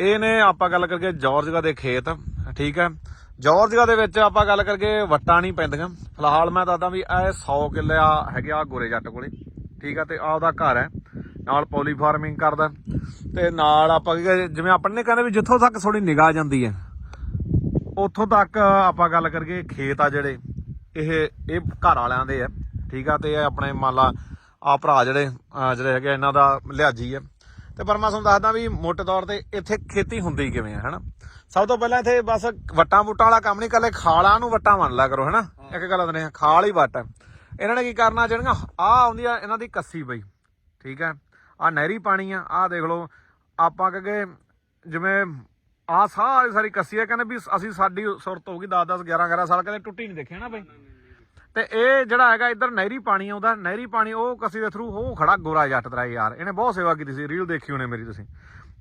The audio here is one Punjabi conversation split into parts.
ਇਹ ਨੇ ਆਪਾਂ ਗੱਲ ਕਰਕੇ ਜਾਰਜਗਾ ਦੇ ਖੇਤ, ਠੀਕ ਹੈ। ਜਾਰਜਗਾ ਦੇ ਵਿੱਚ ਆਪਾਂ ਗੱਲ ਕਰਕੇ ਵੱਟਾਂ ਨਹੀਂ ਪੈਂਦੀਆਂ। ਫਿਲਹਾਲ ਮੈਂ ਦੱਸਦਾ ਵੀ ਇਹ 100 ਕਿੱਲੇ ਹੈਗੇ ਆ ਗੋਰੇ ਜੱਟ ਕੋਲੇ, ਠੀਕ ਆ ਤੇ ਆ ਉਹਦਾ ਘਰ ਹੈ। ਨਾਲ ਪੋਲੀ ਫਾਰਮਿੰਗ ਕਰਦਾ। ਤੇ ਨਾਲ ਆਪਾਂ ਕੀ ਕਹਿੰਦੇ- ਜਿਵੇਂ ਆਪਾਂ ਨੇ ਕਹਿੰਦੇ ਵੀ ਜਿੱਥੋਂ ਤੱਕ ਥੋੜੀ ਨਿਗਾਹ ਜਾਂਦੀ ਹੈ, ਉੱਥੋਂ ਤੱਕ ਆਪਾਂ ਗੱਲ ਕਰੀਏ ਖੇਤ ਆ ਜਿਹੜੇ, ਇਹ ਇਹ ਘਰ ਵਾਲਿਆਂ ਦੇ ਆ ਠੀਕ ਆ ਤੇ ਇਹ ਆਪਣੇ ਮੰਨ ਲਾ ਆ ਭਰਾ ਜਿਹੜੇ ਜਿਹੜੇ ਹੈਗੇ ਇਹਨਾਂ ਦਾ ਲਿਆਜੀ ਆ ਤੇ ਪਰ ਮੈਂ ਤੁਹਾਨੂੰ ਦੱਸਦਾ ਵੀ ਮੋਟੇ ਤੌਰ ਤੇ ਇੱਥੇ ਖੇਤੀ ਹੁੰਦੀ ਕਿਵੇਂ ਆ ਹਨਾ? ਸਭ ਤੋਂ ਪਹਿਲਾਂ ਇੱਥੇ ਬਸ ਵੱਟਾਂ ਵੁੱਟਾਂ ਵਾਲਾ ਕੰਮ ਨਹੀਂ ਕੱਲੇ ਖਾਲਾਂ ਨੂੰ ਵੱਟਾਂ ਮੰਨ ਲਿਆ ਕਰੋ ਹਨਾ? ਇੱਕ ਗੱਲ ਆਉਂਦੇ ਨੇ ਖਾਲ ਹੀ ਵੱਟ ਇਹਨਾਂ ਨੇ ਕੀ ਕਰਨਾ ਜਿਹੜੀਆਂ ਆ ਆਉਂਦੀਆਂ ਇਹਨਾਂ ਦੀ ਕੱਸੀ ਬਈ ਠੀਕ ਹੈ ਆ ਨਹਿਰੀ ਪਾਣੀ ਆ ਆ ਦੇਖ ਲਓ ਆਪਾਂ ਕਹਗੇ ਜਿਵੇਂ ਆ ਸਾਰੀ ਸਾਰੀ ਕੱਸੀ ਆ ਕਹਿੰਦੇ ਵੀ ਅਸੀਂ ਸਾਡੀ ਸੁਰਤ ਹੋ ਗਈ 10 10 11 11 ਸਾਲ ਕਹਿੰਦੇ ਟੁੱਟੀ ਨਹੀਂ ਦੇਖਿਆ ਨਾ ਬਈ ਤੇ ਇਹ ਜਿਹੜਾ ਹੈਗਾ ਇੱਧਰ ਨਹਿਰੀ ਪਾਣੀ ਆਉਂਦਾ, ਨਹਿਰੀ ਪਾਣੀ ਉਹ ਕੱਸੀ ਦੇ ਥਰੂ ਉਹ ਖੜਾ ਗੋਰਾ ਜੱਟ ਦਾ ਯਾਰ, ਇਹਨੇ ਬਹੁਤ ਸੇਵਾ ਕੀਤੀ ਸੀ ਰੀਲ ਦੇਖੀ ਹੋਣੇ ਮੇਰੀ ਤੁਸੀਂ।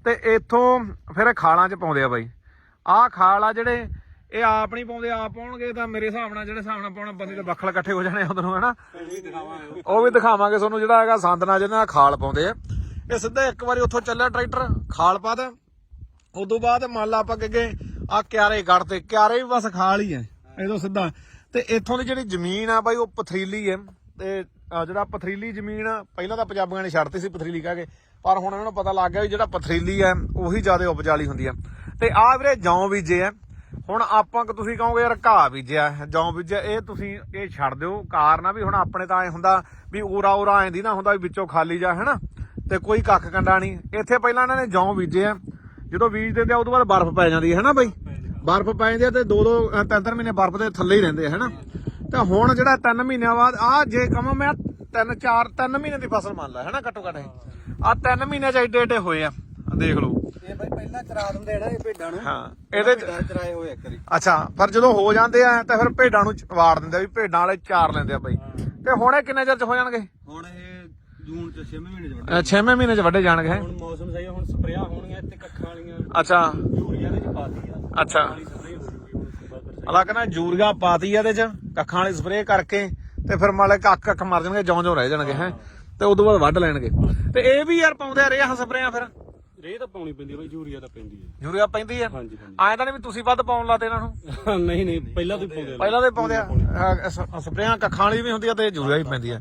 ਤੇ ਇੱਥੋਂ ਫਿਰ ਖਾਲਾਂ 'ਚ ਪਾਉਂਦੇ ਆ ਬਾਈ। ਆਹ ਖਾਲ ਆ ਜਿਹੜੇ, ਇਹ ਆਪ ਨਹੀਂ ਪਾਉਂਦੇ, ਆਪ ਪਾਉਣਗੇ ਤਾਂ ਮੇਰੇ ਹਿਸਾਬ ਨਾਲ, ਜਿਹੜੇ ਹਿਸਾਬ ਨਾਲ ਪਾਉਣਾ, ਬੰਦੇ ਦੇ ਬੱਖਲ ਇਕੱਠੇ ਹੋ ਜਾਣੇ ਉਦੋਂ ਨੂੰ ਹਨਾ? ਉਹ ਵੀ ਦਿਖਾਵਾਂਗੇ ਤੁਹਾਨੂੰ ਜਿਹੜਾ ਹੈਗਾ ਸੰਦ ਨਾਲ ਜਿਹਦੇ ਖਾਲ ਪਾਉਂਦੇ ਆ। ਇਹ ਸਿੱਧਾ ਇੱਕ ਵਾਰੀ ਉੱਥੋਂ ਚੱਲਿਆ ਟਰੈਕਟਰ, ਖਾਲ ਪਾ ਦੇ। ਉਦੋਂ ਬਾਅਦ ਮੰਨ ਲਾ ਆਪਾਂ ਕਿ ਆ ਕਿਆਰੇ ਗੜ ਤੇ, ਕਿਆਰੇ ਵੀ ਬਸ ਖਾਲ ਹੀ ਹੈ ਇਹਦੋਂ ਸਿੱਧਾ ਤੇ ਇੱਥੋਂ ਦੀ ਜਿਹੜੀ ਜ਼ਮੀਨ ਆ ਬਾਈ, ਉਹ ਪਥਰੀਲੀ ਹੈ। ਤੇ ਜਿਹੜਾ ਪਥਰੀਲੀ ਜ਼ਮੀਨ ਪਹਿਲਾਂ ਤਾਂ ਪੰਜਾਬੀਆਂ ਨੇ ਛੱਡਤੀ ਸੀ ਪਥਰੀਲੀ ਕਹਿ ਕੇ। ਪਰ ਹੁਣ ਇਹਨਾਂ ਨੂੰ ਪਤਾ ਲੱਗ ਗਿਆ ਵੀ ਜਿਹੜਾ ਪਥਰੀਲੀ ਹੈ, ਉਹੀ ਜ਼ਿਆਦਾ ਉਪਜਾਲੀ ਹੁੰਦੀ ਹੈ। ਤੇ ਆ ਵੀਰੇ ਜੌਂ ਬੀਜੇ ਆ। ਹੁਣ ਆਪਾਂ ਕਿ, ਤੁਸੀਂ ਕਹੋਗੇ, ਯਾਰ ਘਾਹ ਬੀਜਿਆ, ਜੌਂ ਬੀਜਿਆ, ਇਹ ਤੁਸੀਂ ਇਹ ਛੱਡ ਦਿਓ। ਕਾਰਨ ਆ ਵੀ ਹੁਣ ਆਪਣੇ ਤਾਂ ਐ ਹੁੰਦਾ ਵੀ ਉਰਾ ਉਰਾ ਐਂਦੀ ਨਾ ਹੁੰਦਾ ਵੀ ਵਿੱਚੋਂ ਖਾਲੀ ਜਾ, ਹੈਨਾ? ਤੇ ਕੋਈ ਕੱਖ ਕੰਡਾ ਨਹੀਂ। ਇੱਥੇ ਪਹਿਲਾਂ ਇਹਨਾਂ ਨੇ ਜੌਂ ਬੀਜੇ ਆ। ਜਦੋਂ ਬੀਜ ਦਿੰਦੇ ਆ ਉਦੋਂ ਬਾਅਦ ਬਰਫ਼ ਪੈ ਜਾਂਦੀ ਹੈ, ਹੈਨਾ ਬਾਈ? ਬਰਫ਼ ਪੈ ਜਾਂਦੀ ਆ ਤੇ ਦੋ ਦੋ ਅ, ਤਿੰਨ ਤਿੰਨ ਮਹੀਨੇ ਬਰਫ਼ ਦੇ ਥੱਲੇ ਹੀ ਰਹਿੰਦੇ ਆ ਹੈਨਾ? ਤੇ ਹੁਣ ਜਿਹੜਾ ਤਿੰਨ ਮਹੀਨਿਆਂ ਬਾਅਦ ਆ ਜੇ ਕਹਾਂ ਮੈਂ ਤਿੰਨ ਚਾਰ ਤਿੰਨ ਮਹੀਨੇ ਦੀ ਫਸਲ ਮੰਨ ਲਾ ਹੈਨਾ ਘੱਟੋ ਘੱਟ ਆ ਤਿੰਨ ਮਹੀਨੇ ਚ ਏਡੇ ਏਡੇ ਹੋਏ ਆ ਦੇਖ ਲਓ। ਇਹ ਬਾਈ ਪਹਿਲਾਂ ਚਰਾ ਦਿੰਦੇ ਨਾ ਇਹ ਭੇਡਾਂ ਨੂੰ। ਹਾਂ ਇਹਦੇ ਚਰਾਏ ਹੋਏ ਇੱਕ ਵਾਰੀ। ਅੱਛਾ ਪਰ ਜਦੋਂ ਹੋ ਜਾਂਦੇ ਆ ਤਾਂ ਫਿਰ ਭੇਡਾਂ ਨੂੰ ਵਾੜ ਦਿੰਦੇ ਆ ਵੀ ਭੇਡਾਂ ਵਾਲੇ ਚਾਰ ਲੈਂਦੇ ਆ ਬਾਈ। ਤੇ ਹੁਣ ਇਹ ਕਿੰਨੇ ਚਿਰ ਚ ਹੋ ਜਾਣਗੇ? ਹੁਣ ਇਹ ਜੂਨ ਚ 6 ਮਹੀਨੇ ਚ ਵੱਢੇ 6ਵੇਂ ਮਹੀਨੇ ਚ ਵੱਡੇ ਜਾਣਗੇ ਹੈਂ? ਹੁਣ ਮੌਸਮ ਸਹੀ ਹੁਣ ਸਪਰੇਆਂ ਹੋਣਗੀਆਂ ਤੇ ਕੱਖਾਂ ਵਾਲੀਆਂ। ਅੱਛਾ। ਯੂਰੀਆ ਦੇ ਚ ਪਾਤੀ ਆ ਅੱਛਾ। ਵਾਲੀ ਸਪਰੇਅ ਹੋ ਕਹਿੰਦਾ ਯੂਰੀਆ ਪਾਤੀ ਆ ਇਹਦੇ ਚ, ਕੱਖਾਂ ਵਾਲੀ ਸਪਰੇਅ ਕਰਕੇ ਤੇ ਫਿਰ ਮਾਲੇ ਕੱਖ ਕੱਖ ਮਰ ਜਾਣਗੇ ਜੌਂ ਜੌਂ ਰਹਿ ਜਾਣਗੇ, ਹੈ। ਤੇ ਉਦੋਂ ਬਾਅਦ ਵੱਢ ਲੈਣਗੇ। ਤੇ ਇਹ ਵੀ ਯਾਰ ਪਾਉਂਦੇ ਆ ਸਪਰੇਆਂ ਫਿਰ। ਰੇਹ ਤਾਂ ਪਾਉਣੀ ਪੈਂਦੀ ਆ ਬਾਈ ਯੂਰੀਆ ਤਾਂ ਪੈਂਦੀ ਯੂਰੀਆ ਪੈਂਦੀ ਆ? ਹਾਂਜੀ ਹਾਂਜੀ। ਐਂ ਤਾਂ ਨਹੀਂ ਵੀ ਤੁਸੀਂ ਵੱਧ ਪਾਉਣ ਲਾਤੇ ਇਹਨਾਂ ਨੂੰ? ਨਹੀਂ ਨਹੀਂ ਪਹਿਲਾਂ ਤੋਂ ਹੀ ਪਾਉਂਦੇ ਪਹਿਲਾਂ ਦੇ ਪਾਉਂਦੇ ਆ? ਸਪਰੇਆਂ ਕੱਖਾਂ ਵਾਲੀ ਵੀ ਹੁੰਦੀ ਆ ਤੇ ਯੂਰੀਆ ਵੀ ਪੈਂਦੀ ਆ।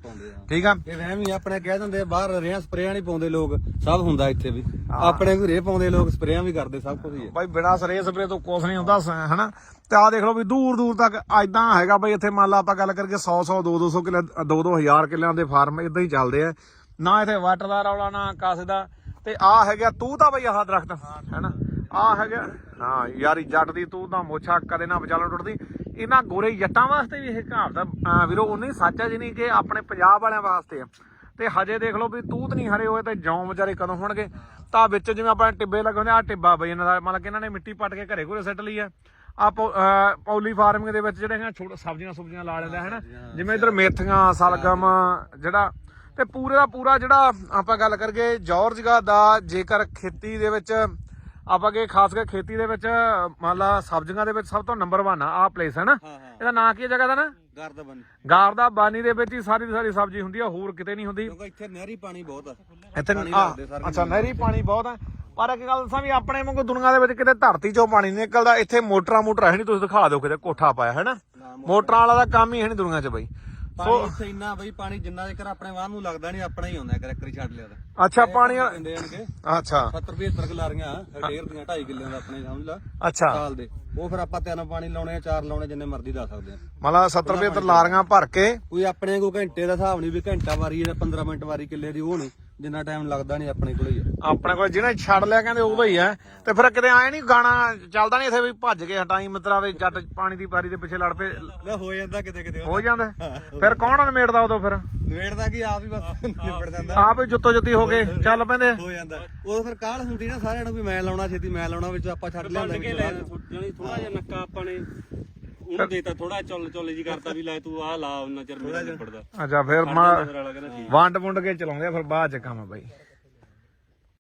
ਠੀਕ ਆ? ਇਹ ਵਹਿਮ ਹੀ ਆ, ਆਪਣੇ ਕਹਿ ਦਿੰਦੇ ਆ, ਬਾਹਰ ਰੇਹਾਂ ਸਪਰੇਆਂ ਨਹੀਂ ਪਾਉਂਦੇ ਲੋਕ। ਸਭ ਹੁੰਦਾ ਇੱਥੇ ਵੀ। ਆਪਣੇ ਵੀ ਰੇਹ ਪਾਉਂਦੇ ਲੋਕ ਸਪਰੇਆਂ ਵੀ ਕਰਦੇ ਸਭ ਕੁਝ ਹੀ ਆ। ਬਾਈ ਬਿਨਾ ਸਰੇ ਸਪਰੇ ਤੋਂ ਕੁਛ ਨਹੀਂ ਹੁੰਦਾ ਸ- ਹਨਾ? ਤੇ ਆ ਦੇਖ ਲਓ ਵੀ ਦੂਰ ਦੂਰ ਤੱਕ ਐਦਾਂ ਹੈਗਾ ਬਾਈ ਇੱਥੇ ਮੰਨ ਲਾ ਆਪਾਂ ਗੱਲ ਕਰਕੇ 100 100 2 200 ਕਿੱਲੇ 2 2000 ਕਿੱਲਿਆਂ ਦੇ ਫਾਰਮ ਇਦਾਂ ਹੀ ਚੱਲਦੇ ਆ। ਨਾ ਇੱਥੇ ਵਾਟਰ ਦਾ ਰੌਲਾ ਨਾ ਕਾਸੇ ਦਾ। ਤੇ ਆ ਹੈਗਾ ਤੂੰ ਤਾਂ ਬਈ ਆਹ ਦਰਖਤ ਹੈਨਾ? ਆ ਹੈਗਾ ਹਾਂ ਯਾਰੀ ਜੱਟ ਦੀ ਤੂੰ ਤਾਂ ਮੋਛਾ ਕਦੇ ਨਾ ਵਿਚਾਲੋਂ ਟੁੱਟਦੀ। ਇਹਨਾਂ ਗੋਰੇ ਜੱਟਾਂ ਵਾਸਤੇ ਵੀ ਇਹ ਕਹਾਵਤ ਆ, ਅਹ ਵੀਰੋ ਉਨੀ ਸੱਚ ਹੈ ਜਿਨੀ ਕਿ ਆਪਣੇ ਪੰਜਾਬ ਵਾਲਿਆਂ ਵਾਸਤੇ ਆ। ਤੇ ਹਜੇ ਦੇਖ ਲਓ ਵੀ ਤੂਤ ਨਹੀਂ ਹਰੇ ਹੋਏ ਤੇ ਜੌਂ ਵਿਚਾਰੇ ਕਦੋਂ ਹੋਣਗੇ। ਤਾਂ ਵਿੱਚ ਜਿਵੇਂ ਆਪਾਂ ਟਿੱਬੇ ਲੱਗੇ ਹੁੰਦੇ ਆ ਟਿੱਬਾ ਬਈ ਇਹਨਾਂ ਦਾ ਮਤਲਬ ਕਿ ਇਹਨਾਂ ਨੇ ਮਿੱਟੀ ਪੱਟ ਕੇ ਘਰੇ ਘਰੇ ਸੱਟ ਲਈ ਆ। ਆ ਪੌਲੀ ਫਾਰਮਿੰਗ ਦੇ ਵਿੱਚ ਜਿਹੜੇ ਹੈ ਛੋਟਾ ਸਬਜ਼ੀਆਂ ਸੁਬਜ਼ੀਆਂ ਲਾ ਲੈਂਦਾ ਹੈ ਨਾ ਜਿਵੇਂ ਇਧਰ ਮੇਥੀਆਂ ਸਲਗਮ ਜਿਹੜਾ ਤੇ ਪੂਰੇ ਦਾ ਪੂਰਾ ਜਿਹੜਾ ਆਪਾਂ ਗੱਲ ਕਰਗੇ ਜਾਰਜਗਾ ਦਾ ਜੇਕਰ ਖੇਤੀ ਦੇ ਵਿੱਚ ਆਪਾਂ ਕਿ ਖਾਸ ਕਰਕੇ ਖੇਤੀ ਦੇ ਵਿੱਚ ਮੰਨ ਲਾ ਸਬਜ਼ੀਆਂ ਦੇ ਵਿੱਚ ਸਭ ਤੋਂ ਨੰਬਰ 1 ਆ ਆ ਪਲੇਸ ਹੈ ਨਾ। ਇਹਦਾ ਨਾਂ ਕੀ ਹੈ ਜਗ੍ਹਾ ਦਾ ਨਾ? ਗਰਦ ਬਣ ਗਾਰ ਦਾ ਬਾਨੀ ਦੇ ਵਿੱਚ ਹੀ ਸਾਰੀ ਦੀ ਸਾਰੀ ਸਬਜ਼ੀ ਹੁੰਦੀ ਆ ਹੋਰ ਕਿਤੇ ਨਹੀਂ ਹੁੰਦੀ। ਕਿਉਂਕਿ ਇੱਥੇ ਨਹਿਰੀ ਪਾਣੀ ਬਹੁਤ ਆ। ਇੱਥੇ ਆ, ਅੱਛਾ ਨਹਿਰੀ ਪਾਣੀ ਬਹੁਤ ਹੈ ਪਰ ਇੱਕ ਗੱਲ ਦੱਸਾਂ ਵੀ ਆਪਣੇ ਵਾਂਗੂ ਦੁਨੀਆ ਦੇ ਵਿੱਚ ਕਿਤੇ ਧਰਤੀ ਚੋਂ ਪਾਣੀ ਨਿਕਲਦਾ ਇੱਥੇ ਮੋਟਰਾਂ ਮੋਟਰਾਂ ਹੈ ਨਹੀਂ ਤੁਸੀਂ ਦਿਖਾ ਦਿਓ ਕਿਤੇ ਕੋਠਾ ਪਾਇਆ ਹੈ ਨਾ? ਮੋਟਰਾਂ ਵਾਲਾ ਦਾ ਕੰਮ ਹੀ ਹੈ ਨਹੀਂ ਦੁਨੀਆ 'ਚ ਬਈ। ਪਾਣੀ ਇੱਥੇ ਇੰਨਾ ਬਈ ਪਾਣੀ ਜਿੰਨਾ ਜੇਕਰ ਆਪਣੇ ਵਾਹ ਨੂੰ ਲੱਗਦਾ ਨਹੀਂ ਆਪਣਾ ਹੀ ਆਉਂਦਾ ਇੱਕ ਰੱਕਰੀ ਛੱਡ ਲਿਆ ਤਾਂ। ਅੱਛਾ ਪਾਣੀ ਵਾਲਾ- ਦਿੰਦੇ ਆਣਗੇ। ਅੱਛਾ। 70 75 ਕਿਲਾਰੀਆਂ ਹੈਕਟੇਅਰ ਦੀਆਂ 2.5 ਕਿੱਲਿਆਂ ਦਾ ਆਪਣੇ ਸਮਝ ਲਾ। ਅੱਛਾ। ਸਾਲ ਦੇ। ਉਹ ਫਿਰ ਆਪਾਂ ਤਿੰਨ ਪਾਣੀ ਲਾਉਣੇ ਆ ਚਾਰ ਲਾਉਣੇ ਜਿੰਨੇ ਮਰਜ਼ੀ ਲਾ ਸਕਦੇ ਆ। ਮਤਲਬ 70 75 ਲਾਰੀਆਂ ਭਰ ਕੇ। ਕੋਈ ਆਪਣੇ ਕੋ ਘੰਟੇ ਦਾ ਹਿਸਾਬ ਨਹੀਂ ਵੀ ਘੰਟਾ ਵਾਰੀ ਜਾਂ 15 ਮਿੰਟ ਵਾਰੀ ਕਿੱਲੇ ਦੀ ਉਹ ਨਹੀਂ। ਜਿੰਨਾ ਟਾਈਮ ਲੱਗਦਾ ਨਹੀਂ ਆਪਣੇ ਕੋਲ ਹੀ ਆ। ਆਪਣੇ ਕੋਲ ਜਿਹਨੇ ਛੱਡ ਲਿਆ ਕਹਿੰਦੇ ਉਹਦਾ ਹੀ ਹੈ ਤੇ ਫਿਰ ਕਿਤੇ ਆਏ ਨਹੀਂ ਗਾਣਾ ਚੱਲਦਾ ਨਹੀਂ ਇੱਥੇ ਵੀ ਭੱਜ ਕੇ ਹਟਾਈ ਮਿੱਤਰਾ ਵੀ ਜੱਟ ਪਾਣੀ ਦੀ ਪਾਰੀ ਦੇ ਪਿੱਛੇ ਲੜ ਪਏ। ਲੈ ਹੋ ਜਾਂਦਾ ਕਿਤੇ ਕਿਤੇ। ਹੋ ਜਾਂਦਾ। ਫਿਰ ਕੌਣ ਨਿਮੇੜਦਾ ਉਦੋਂ ਫਿਰ? ਨਵੇੜਦਾ ਕੀ ਆਪ ਹੀ ਬਸ ਨਿਬੜ ਜਾਂਦਾ। ਆਪ ਹੀ ਜੁੱਤੋ ਜੁੱਤੀ ਹੋ ਕੇ ਚੱਲ ਪੈਂਦੇ। ਹੋ ਜਾਂਦਾ। ਉਹ ਫਿਰ ਕਾਹਲ ਹੁੰਦੀ ਨਾ ਸਾਰਿਆਂ ਨੂੰ ਵੀ ਮੈਂ ਲਾਉਣਾ ਛੇਤੀ ਮੈਂ ਲਾਉਣਾ ਵਿੱਚ ਆਪਾਂ ਛੱਡ। ਜਣੀ। ਥੋੜਾ ਜਿਹਾ ਨੱਕਾ ਆਪਾਂ ਨੇ। ਉਹਨੂੰ ਦੇਤਾ ਥੋੜਾ ਚੁੱਲ ਚੁੱਲ ਜੀ ਕਰਤਾ ਵੀ ਲੈ ਤੂੰ ਆਹ ਲਾ ਉਹਨਾਂ ਚਿਰ ਮੇਰਾ ਨਿਬੜਦਾ ਅੱਛਾ ਫਿਰ ਮਾ ਵੰਡ ਵੁੰਡ ਕੇ ਚਲਾਉਂਦੇ ਆ ਫਿਰ ਬਾਅਦ ਚ ਕੰਮ ਬਈ।